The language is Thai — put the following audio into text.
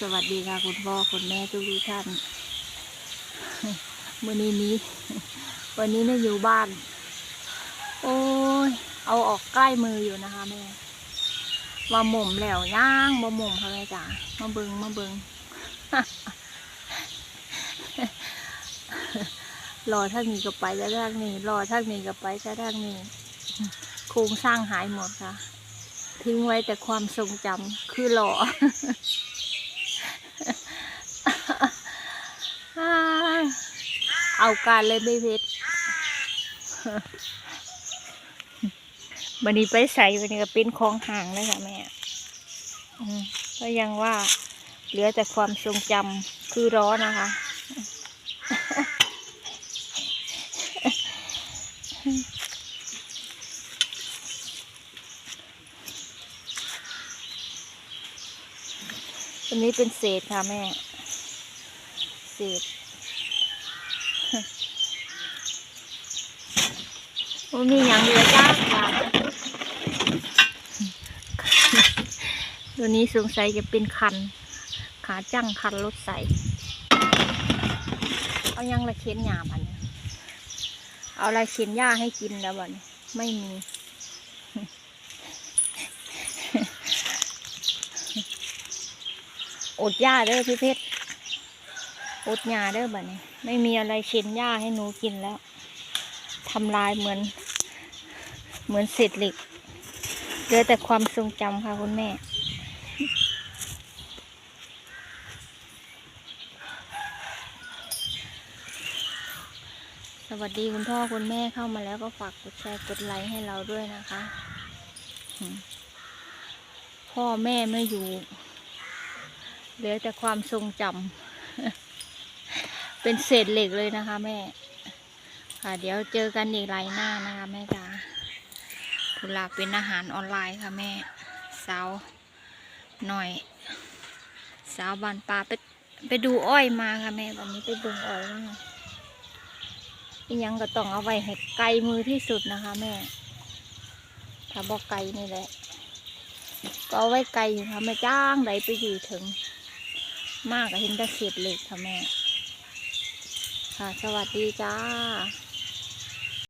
สวัสดีค่ะคุณพ่อคุณแม่ทุกท่านวันนี้นี้ วันนี้เนี่ยอยู่บ้าน โอ้ย เอาออกใกล้มืออยู่นะคะแม่ว่าหม่มแล้วย่างบ่หม่มค่ะแม่จ๋ามาเบิงมาเบิงรอท่านนี้ก็ไปแล้วท่านนี้รอท่านนี้ก็ไปแล้วท่านนี้โครงสร้างหายหมดค่ะ ทิ้งไว้แต่ความทรงจำคือหล่อ เอาการเลยไม่เพชรวันนี้ไปใส่วันนี้ก็เป็นของห่างเลยค่ะแม่ก็ยังว่าเหลือแต่ความทรงจำคือร้อนนะคะ อันนี้เป็นเศษค่ะแม่ เศษ โอ้มีอย่างเหลือจ้าค่ะตัวนี้สงสัยจะเป็นคัน ขาจั่งคันรถใสเอายังละเข็นหยาบันยเอาอะไรเข็นหญ้าให้กินแล้วบันไม่มีอดหญ้าเด้อพี่เพชรอดหญ้าเด้อบัดนี้ ไม่มีอะไรเข็นหญ้าให้หนูกินแล้ว ทำลายเหมือน เหมือนเศษเหล็กเหลือแต่ความทรงจำค่ะคุณแม่สวัสดีคุณพ่อคุณแม่เข้ามาแล้วก็ฝากกดแชร์กดไลค์ให้เราด้วยนะคะ พ่อแม่ไม่อยู่เหลือแต่ความทรงจำเป็นเศษเหล็กเลยนะคะแม่ ค่ะ เดี๋ยวเจอกันอีกไลน์หน้านะคะแม่จ๋าทุลาเป็นอาหารออนไลน์ค่ะแม่สาวหน่อย สาวบานปลาไปไปดูอ้อยมาค่ะแม่วันนี้ไปเบิ่งอ้อยมาอีหยังก็ต้องเอาไว้ให้ไกลมือที่สุดนะคะแม่ ถ้าบอกไกลนี่แหละ ก็เอาไว้ไกลอยู่ค่ะแม่จ้างไหนไปอยู่ถึง มากก็เห็นต่เศษเหล็กค่ะแม่ ค่ะ สวัสดีจ้า